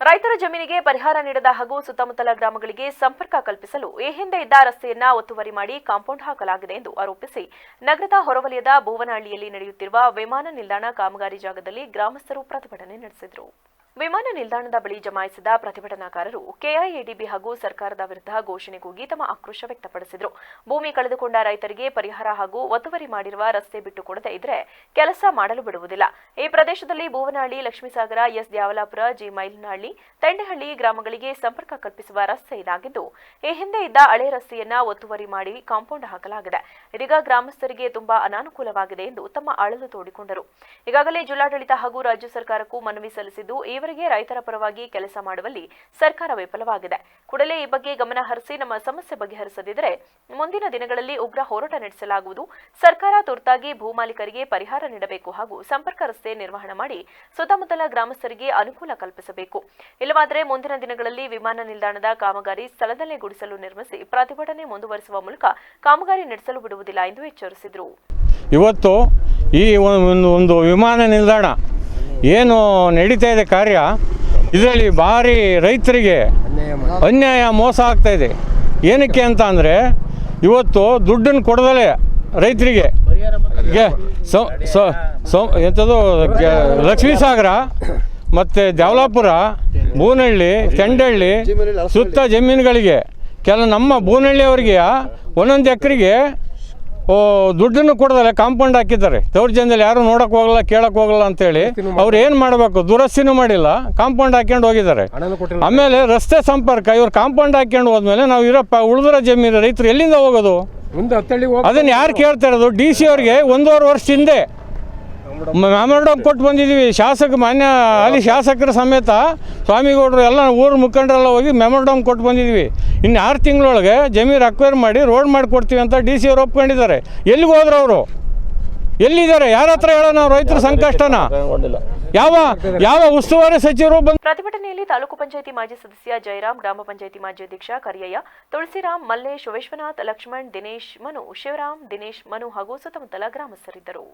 ರೈತರ ಜಮೀನಿಗೆ ಪರಿಹಾರ ನೀಡದ ಹಾಗೂ ಸುತ್ತಮುತ್ತಲ ಗ್ರಾಮಗಳಿಗೆ ಸಂಪರ್ಕ ಕಲ್ಪಿಸಲು ಈ ಹಿಂದೆ ಇದ್ದ ರಸ್ತೆಯನ್ನ ಒತ್ತುವರಿ ಮಾಡಿ ಕಾಂಪೌಂಡ್ ಹಾಕಲಾಗಿದೆ ಎಂದು ಆರೋಪಿಸಿ ನಗರದ ಹೊರವಲಯದ ಭುವನಹಳ್ಳಿಯಲ್ಲಿ ನಡೆಯುತ್ತಿರುವ ವಿಮಾನ ನಿಲ್ದಾಣ ಕಾಮಗಾರಿ ಜಾಗದಲ್ಲಿ ಗ್ರಾಮಸ್ಥರು ಪ್ರತಿಭಟನೆ ನಡೆಸಿದರು. ವಿಮಾನ ನಿಲ್ದಾಣದ ಬಳಿ ಜಮಾಯಿಸಿದ ಪ್ರತಿಭಟನಾಕಾರರು ಕೆಐಎಡಿಬಿ ಹಾಗೂ ಸರ್ಕಾರದ ವಿರುದ್ಧ ಘೋಷಣೆ ಕೂಗಿ ತಮ್ಮ ಆಕ್ರೋಶ ವ್ಯಕ್ತಪಡಿಸಿದರು. ಭೂಮಿ ಕಳೆದುಕೊಂಡ ರೈತರಿಗೆ ಪರಿಹಾರ ಹಾಗೂ ಒತ್ತುವರಿ ಮಾಡಿರುವ ರಸ್ತೆ ಬಿಟ್ಟುಕೊಡದೇ ಇದ್ರೆ ಕೆಲಸ ಮಾಡಲು ಬಿಡುವುದಿಲ್ಲ. ಈ ಪ್ರದೇಶದಲ್ಲಿ ಭುವನಹಳ್ಳಿ, ಲಕ್ಷ್ಮೀಸಾಗರ, ಎಸ್ ದ್ಯಾವಲಾಪುರ, ಜಿ ಮೈಲನಹಳ್ಳಿ, ತಂಡೆಹಳ್ಳಿ ಗ್ರಾಮಗಳಿಗೆ ಸಂಪರ್ಕ ಕಲ್ಪಿಸುವ ರಸ್ತೆ ಇದಾಗಿದ್ದು, ಈ ಹಿಂದೆ ಇದ್ದ ಹಳೆ ರಸ್ತೆಯನ್ನ ಒತ್ತುವರಿ ಮಾಡಿ ಕಾಂಪೌಂಡ್ ಹಾಕಲಾಗಿದೆ. ಇದೀಗ ಗ್ರಾಮಸ್ಥರಿಗೆ ತುಂಬಾ ಅನಾನುಕೂಲವಾಗಿದೆ ಎಂದು ತಮ್ಮ ಅಳಲು ತೋಡಿಕೊಂಡರು. ಈಗಾಗಲೇ ಜಿಲ್ಲಾಡಳಿತ ಹಾಗೂ ರಾಜ್ಯ ಸರ್ಕಾರಕ್ಕೂ ಮನವಿ ಸಲ್ಲಿಸಿದ್ದು ಈವರೆಗೆ ರೈತರ ಪರವಾಗಿ ಕೆಲಸ ಮಾಡುವಲ್ಲಿ ಸರ್ಕಾರ ವಿಫಲವಾಗಿದೆ. ಕೂಡಲೇ ಈ ಬಗ್ಗೆ ಗಮನ ಹರಿಸಿ ನಮ್ಮ ಸಮಸ್ಯೆ ಬಗೆಹರಿಸದಿದ್ದರೆ ಮುಂದಿನ ದಿನಗಳಲ್ಲಿ ಉಗ್ರ ಹೋರಾಟ ನಡೆಸಲಾಗುವುದು. ಸರ್ಕಾರ ತುರ್ತಾಗಿ ಭೂಮಾಲೀಕರಿಗೆ ಪರಿಹಾರ ನೀಡಬೇಕು ಹಾಗೂ ಸಂಪರ್ಕ ರಸ್ತೆ ನಿರ್ವಹಣೆ ಮಾಡಿ ಸುತ್ತಮುತ್ತಲ ಗ್ರಾಮಸ್ಥರಿಗೆ ಅನುಕೂಲ ಕಲ್ಪಿಸಬೇಕು. ಇಲ್ಲವಾದರೆ ಮುಂದಿನ ದಿನಗಳಲ್ಲಿ ವಿಮಾನ ನಿಲ್ದಾಣದ ಕಾಮಗಾರಿ ಸ್ಥಳದಲ್ಲೇ ಗುಡಿಸಲು ನಿರ್ಮಿಸಿ ಪ್ರತಿಭಟನೆ ಮುಂದುವರಿಸುವ ಮೂಲಕ ಕಾಮಗಾರಿ ನಡೆಸಲು ಬಿಡುವುದಿಲ್ಲ ಎಂದು ಎಚ್ಚರಿಸಿದರು. ಇವತ್ತು ಈ ಒಂದು ವಿಮಾನ ನಿಲ್ದಾಣ ಏನು ನಡೀತಾ ಇದೆ ಕಾರ್ಯ? ಇದರಲ್ಲಿ ಭಾರಿ ರೈತರಿಗೆ ಅನ್ಯಾಯ ಮೋಸ ಆಗ್ತಾ ಇದೆ. ಏನಕ್ಕೆ ಅಂತ ಅಂದರೆ, ಇವತ್ತು ದುಡ್ಡನ್ನು ಕೊಡದಲೆ ರೈತರಿಗೆ ಎಂಥದ್ದು ಲಕ್ಷ್ಮೀ ಸಾಗರ ಮತ್ತು ದ್ಯಾವಲಾಪುರ ಬೂನಹಳ್ಳಿ ತೆಂಡಹಳ್ಳಿ ಸುತ್ತ ಜಮೀನುಗಳಿಗೆ. ಕೆಲ ನಮ್ಮ ಬೂನಹಳ್ಳಿಯವರಿಗೆ ಒಂದೊಂದು ಎಕರೆಗೆ ದುಡ್ಡನ್ನು ಕೊಡದಲ್ಲ ಕಾಂಪೌಂಡ್ ಹಾಕಿದ್ದಾರೆ. ದೌರ್ಜನ್ಯದಲ್ಲಿ ಯಾರು ನೋಡಕ್ ಹೋಗಲ್ಲ ಕೇಳಕ್ ಹೋಗಲ್ಲ ಅಂತೇಳಿ ಅವ್ರು ಏನು ಮಾಡಬೇಕು? ದುರಸ್ತಿನೂ ಮಾಡಿಲ್ಲ ಕಾಂಪೌಂಡ್ ಹಾಕ್ಕೊಂಡು ಹೋಗಿದ್ದಾರೆ. ಆಮೇಲೆ ರಸ್ತೆ ಸಂಪರ್ಕ ಇವ್ರು ಕಾಂಪೌಂಡ್ ಹಾಕ್ಕೊಂಡು ಹೋದ್ಮೇಲೆ ನಾವು ಇರಪ್ಪ ಉಳಿದ್ರ ಜಮೀನು ರೈತರು ಎಲ್ಲಿಂದ ಹೋಗೋದು? ಅದನ್ನ ಯಾರು ಕೇಳ್ತಾ ಇರೋದು? ಡಿ ಸಿ ಅವ್ರಿಗೆ ಒಂದೂವರೆ ವರ್ಷ ಹಿಂದೆ. ಮೆಮೊರಂಡಮ್ ಕೊಟ್ಟು ಬಂದಿದ್ದೀವಿ ಶಾಸಕ ಮಾನ್ಯ ಅಲ್ಲಿ ಶಾಸಕರ ಸಮೇತ ಸ್ವಾಮಿಗೌಡರು ಎಲ್ಲ ಊರು ಮುಖಂಡರೆಲ್ಲ ಹೋಗಿ ಮೆಮೊರಂಡಮ್ ಕೊಟ್ಟು ಬಂದಿದ್ದೀವಿ ಇನ್ನು ಆರು ತಿಂಗಳೊಳಗೆ ಜಮೀನು ಅಕ್ವೈರ್ ಮಾಡಿ ರೋಡ್ ಮಾಡಿಕೊಡ್ತೀವಿ ಅಂತ ಡಿ ಸಿ ಅವ್ರು ಒಪ್ಕೊಂಡಿದ್ದಾರೆ. ಎಲ್ಲಿಗೆ ಹೋದ್ರು ಅವರು? ಎಲ್ಲಿದ್ದಾರೆ? ಯಾರ ಹತ್ರ ಹೇಳೋಣ ನಾವು ರೈತರ ಸಂಕಷ್ಟನ? ಯಾವ ಯಾವ ಉಸ್ತುವಾರಿ ಸಚಿವರು ಬಂದು ಪ್ರತಿಭಟನೆಯಲ್ಲಿ ತಾಲೂಕು ಪಂಚಾಯತಿ ಮಾಜಿ ಸದಸ್ಯ ಜಯರಾಮ್ ಗ್ರಾಮ ಪಂಚಾಯತಿ ಮಾಜಿ ಅಧ್ಯಕ್ಷ ಕರಿಯಯ್ಯ ತುಳಸಿರಾಮ್ ಮಲ್ಲೇಶ್ ವಿಶ್ವನಾಥ್ ಲಕ್ಷ್ಮಣ್ ದಿನೇಶ್ ಮನು ಶಿವರಾಮ್ ದಿನೇಶ್ ಮನು ಹಾಗೂ ಸುತ್ತಮುತ್ತಲ ಗ್ರಾಮಸ್ಥರಿದ್ದರು.